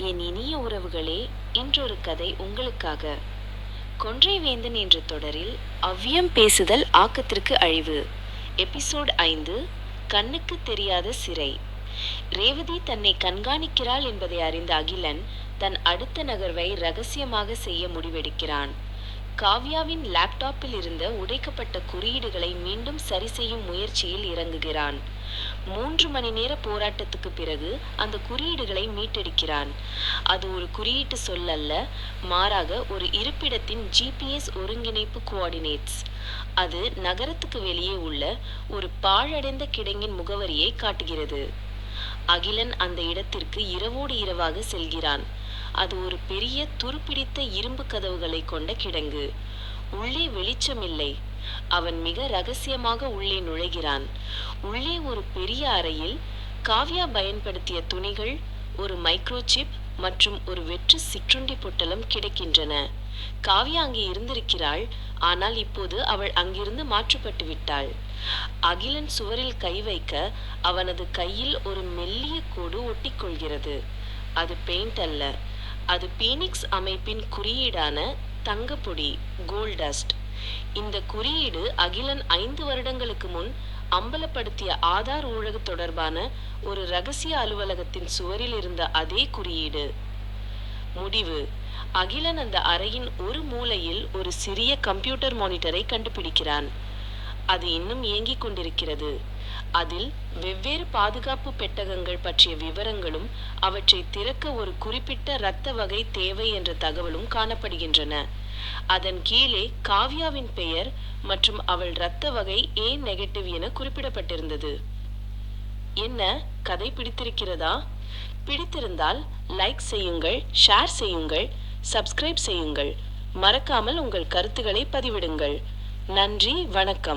என் இனிய உறவுகளே இன்றொரு கதை உங்களுக்காக. கொன்றை வேந்தன் என்ற தொடரில் அவ்வியம் பேசுதல் ஆக்கத்திற்கு அழிவு. எபிசோட் ஐந்து கண்ணுக்கு தெரியாத சிறை. ரேவதி தன்னை கண்காணிக்கிறாள் என்பதை அறிந்த அகிலன் தன் அடுத்த நகர்வை ரகசியமாக செய்ய முடிவெடுக்கிறான். காவ்யாவின் லேப்டாப்பில் இருந்த உடைக்கப்பட்ட குறியீடுகளை மீண்டும் சரி செய்யும் முயற்சியில் இறங்குகிறான். மூன்று மணி நேர போராட்டத்துக்கு பிறகு அந்த குறியீடுகளை மீட்டெடுக்கிறான். அது ஒரு குறியீட்டு சொல் அல்ல மாறாக ஒரு இருப்பிடத்தின் ஜிபிஎஸ் ஒருங்கிணைப்பு கோஆர்டினேட்ஸ் அது நகரத்துக்கு வெளியே உள்ள ஒரு பாழடைந்த கிடங்கின் முகவரியை காட்டுகிறது. அகிலன் அந்த இடத்திற்கு இரவோடு இரவாக செல்கிறான். அது ஒரு பெரிய துருப்பிடித்த இரும்பு கதவுகளை கொண்ட கிடங்கு. உள்ளே வெளிச்சமில்லை. அவன் மிக ரகசியமாக உள்ளே நுழைகிறான். உள்ளே ஒரு பெரிய அறையில் காவ்யா பயன்படுத்திய துணிகள் ஒரு மைக்ரோசிப் மற்றும் ஒரு வெற்று சிற்றுண்டி பொட்டலம் கிடைக்கின்றன. காவ்யா அங்கே இருந்திருக்கிறாள் ஆனால் இப்போது அவள் அங்கிருந்து மாற்றப்பட்டு விட்டாள். அகிலன் சுவரில் கை வைக்க அவனது கையில் ஒரு மெல்லிய கோடு ஒட்டிக்கொள்கிறது. அது பெயிண்ட் அல்ல. அது பீனிக்ஸ் அமைப்பின் குறியீடான தங்கப்பொடி கோல்டஸ்ட் இந்த குறியீடு அகிலன் ஐந்து வருடங்களுக்கு முன் அம்பலப்படுத்திய ஆதார் ஊழகு தொடர்பான ஒரு ரகசிய அலுவலகத்தின் சுவரில் இருந்த அதே குறியீடு. முடிவு. அகிலன் அந்த அறையின் ஒரு மூலையில் ஒரு சிறிய கம்ப்யூட்டர் மானிட்டரை கண்டுபிடிக்கிறான். அது இன்னும் இயங்கிக் கொண்டிருக்கிறது. அதில் வெவ்வேறு பாதுகாப்பு பெட்டகங்கள் பற்றிய விவரங்களும் அவற்றை திறக்க ஒரு குறிப்பிட்ட இரத்த வகை தேவை என்ற தகவலும் காணப்படுகின்றன. அதன் கீழே காவ்யாவின் பெயர் மற்றும் அவள் இரத்த வகை ஏ நெகட்டிவ் என குறிப்பிடப்பட்டிருந்தது. என்ன? கதை பிடித்திருக்கிறதா? பிடித்திருந்தால் லைக் செய்யுங்கள் ஷேர் செய்யுங்கள் சப்ஸ்கிரைப் செய்யுங்கள். மறக்காமல் உங்கள் கருத்துக்களை பதிவிடுங்கள். நன்றி வணக்கம்.